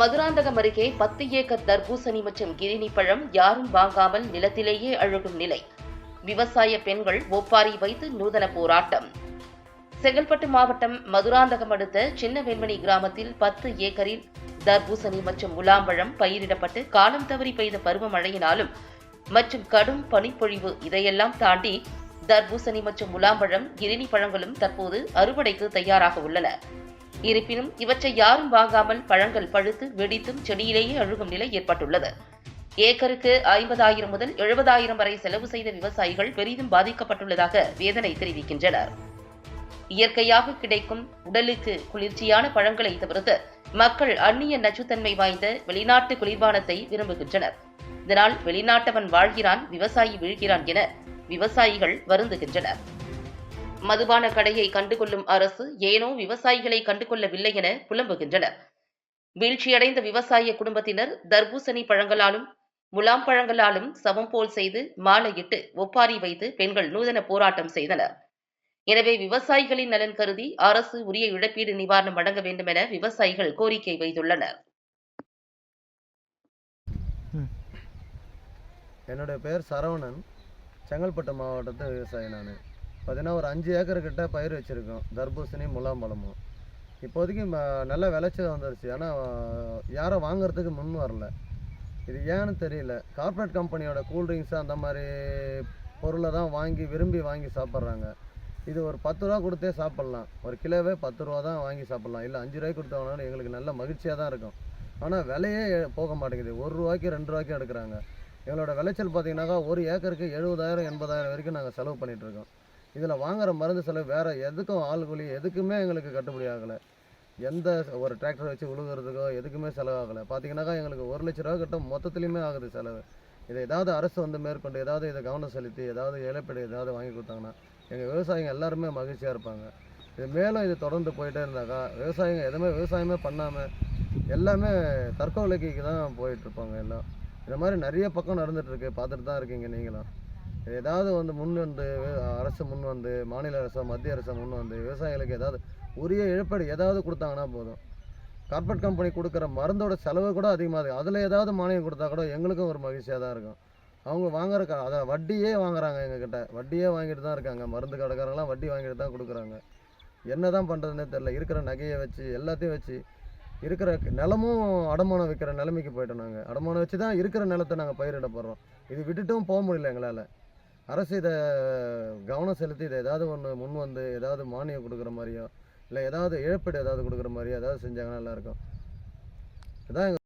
மதுராந்தகம் அருகே பத்து ஏக்கர் தர்பூசணி மற்றும் கிரினி பழம் யாரும் வாங்காமல் நிலத்திலேயே அழுகும் நிலை. விவசாய பெண்கள் ஒப்பாரி வைத்து நூதன போராட்டம். செங்கல்பட்டு மாவட்டம் மதுராந்தகம் அடுத்த சின்ன வெண்மணி கிராமத்தில் பத்து ஏக்கரில் தர்பூசணி மற்றும் முலாம்பழம் பயிரிடப்பட்டு காலம் தவறி பெய்த பருவமழையினாலும் மற்றும் கடும் பனிப்பொழிவு இதையெல்லாம் தாண்டி தர்பூசணி மற்றும் முலாம்பழம் கிரினி பழங்களும் தற்போது அறுவடைக்கு தயாராக உள்ளன. இருப்பினும் இவற்றை யாரும் வாங்காமல் பழங்கள் பழுத்து வெடித்தும் செடியிலேயே அழுகும் நிலை ஏற்பட்டுள்ளது. ஏக்கருக்கு ஐம்பதாயிரம் முதல் எழுபதாயிரம் வரை செலவு செய்த விவசாயிகள் பெரிதும் பாதிக்கப்பட்டுள்ளதாக வேதனை தெரிவிக்கின்றனர். இயற்கையாக கிடைக்கும் உடலுக்கு குளிர்ச்சியான பழங்களை தவிர்த்து மக்கள் அந்நிய நச்சுத்தன்மை வாய்ந்த வெளிநாட்டு குளிர்பானத்தை விரும்புகின்றனர். இதனால் வெளிநாட்டவன் வாழ்கிறான் விவசாயி வீழ்கிறான் என விவசாயிகள் வருந்துகின்றனர். மதுபான கடையை கண்டுகொள்ளும் அரசு ஏனோ விவசாயிகளை கண்டுகொள்ளவில்லை என புலம்புகின்றனர். வீழ்ச்சியடைந்த விவசாய குடும்பத்தினர் தர்பூசணி பழங்களாலும் முலாம் பழங்களாலும் சமம் போல் செய்து மாலையிட்டு ஒப்பாரி வைத்து பெண்கள் நூதன போராட்டம் செய்தனர். எனவே விவசாயிகளின் நலன் கருதி அரசு உரிய இழப்பீடு நிவாரணம் வழங்க வேண்டும் என விவசாயிகள் கோரிக்கை வைத்துள்ளனர். என்னுடைய பெயர் சரவணன். செங்கல்பட்டு மாவட்டத்து விவசாயி நான். பார்த்தீங்கன்னா ஒரு அஞ்சு ஏக்கர் கிட்ட பயிர் வச்சுருக்கோம். தர்பூசணி முலாம் பழமும் இப்போதைக்கு நல்ல விளைச்சல் வந்துருச்சு. ஆனால் யாரும் வாங்குறதுக்கு முன் வரல. இது ஏன்னு தெரியல. கார்ப்பரேட் கம்பெனியோட கூல்ட்ரிங்க்ஸ் அந்த மாதிரி பொருளை தான் வாங்கி விரும்பி வாங்கி சாப்பிட்றாங்க. இது ஒரு பத்து ரூபா கொடுத்தே சாப்பிட்லாம். ஒரு கிலோவே பத்து ரூபா தான் வாங்கி சாப்பிட்லாம். இல்லை அஞ்சு ரூபாய்க்கு கொடுத்தாங்கனாலும் எங்களுக்கு நல்ல மகிழ்ச்சியாக தான் இருக்கும். ஆனால் விலையே போக மாட்டேங்குது. ஒரு ரூபாய்க்கு ரெண்டு ரூபாய்க்கு எடுக்கிறாங்க. எங்களோட விளைச்சல் பார்த்தீங்கன்னாக்கா ஒரு ஏக்கருக்கு எழுபதாயிரம் எண்பதாயிரம் வரைக்கும் நாங்கள் செலவு பண்ணிகிட்ருக்கோம் இதில் வாங்குகிற மருந்து செலவு வேறு எதுக்கும் ஆள் கூலி எதுக்குமே எங்களுக்கு கட்டுப்படி ஆகலை. எந்த ஒரு டிராக்டர் வச்சு உழுகுறதுக்கோ எதுக்குமே செலவாகலை. பார்த்தீங்கன்னாக்கா எங்களுக்கு ஒரு லட்ச ரூபா கிட்ட மொத்தத்துலேயுமே ஆகுது செலவு. இதை ஏதாவது அரசு வந்து மேற்கொண்டு ஏதாவது இதை கவனம் செலுத்தி ஏதாவது இழப்பீடு ஏதாவது வாங்கி கொடுத்தாங்கன்னா எங்கள் விவசாயிங்க எல்லாருமே மகிழ்ச்சியாக இருப்பாங்க. இது மேலும் இது தொடர்ந்து போயிட்டே இருந்தாக்கா விவசாயிங்க எதுவுமே விவசாயமே பண்ணாமல் எல்லாமே தற்கொலைக்கு தான் போயிட்டுருப்பாங்க எல்லாம். இந்த மாதிரி நிறைய பக்கம் நடந்துகிட்ருக்கு பார்த்துட்டு தான் இருக்கீங்க நீங்களும். ஏதாவது வந்து முன் வந்து அரசு முன் வந்து மாநில அரசோ மத்திய அரசோ முன் வந்து விவசாயிகளுக்கு ஏதாவது உரிய இழப்பீடு ஏதாவது கொடுத்தாங்கன்னா போதும். கார்பரேட் கம்பெனி கொடுக்குற மருந்தோட செலவு கூட அதிகமாக இருக்குது அதில் ஏதாவது மானியம் கொடுத்தா கூட எங்களுக்கும் ஒரு மகிழ்ச்சியாக தான் இருக்கும். அவங்க வாங்குற அதை வட்டியே வாங்குறாங்க எங்ககிட்ட. வட்டியே வாங்கிட்டு தான் இருக்காங்க. மருந்து கடைக்காரங்களாம் வட்டி வாங்கிட்டு தான் கொடுக்குறாங்க. என்ன தான் பண்ணுறதுனே தெரில இருக்கிற நகையை வச்சு எல்லாத்தையும் வச்சு இருக்கிற நிலமும் அடமானம் வைக்கிற நிலைமைக்கு போயிட்டோம் நாங்கள் அடமானம் வச்சு தான் இருக்கிற நிலத்தை நாங்கள் பயிரிட போடுறோம் இது விட்டுட்டும் போக முடியல எங்களால். அரசு இதை கவனம் செலுத்தி இதை ஏதாவது ஒன்று முன் வந்து ஏதாவது மானியம் கொடுக்குற மாதிரியோ இல்லை ஏதாவது இழப்பீடு ஏதாவது கொடுக்குற மாதிரியோ ஏதாவது செஞ்சாங்கன்னா நல்லாயிருக்கும் இதான்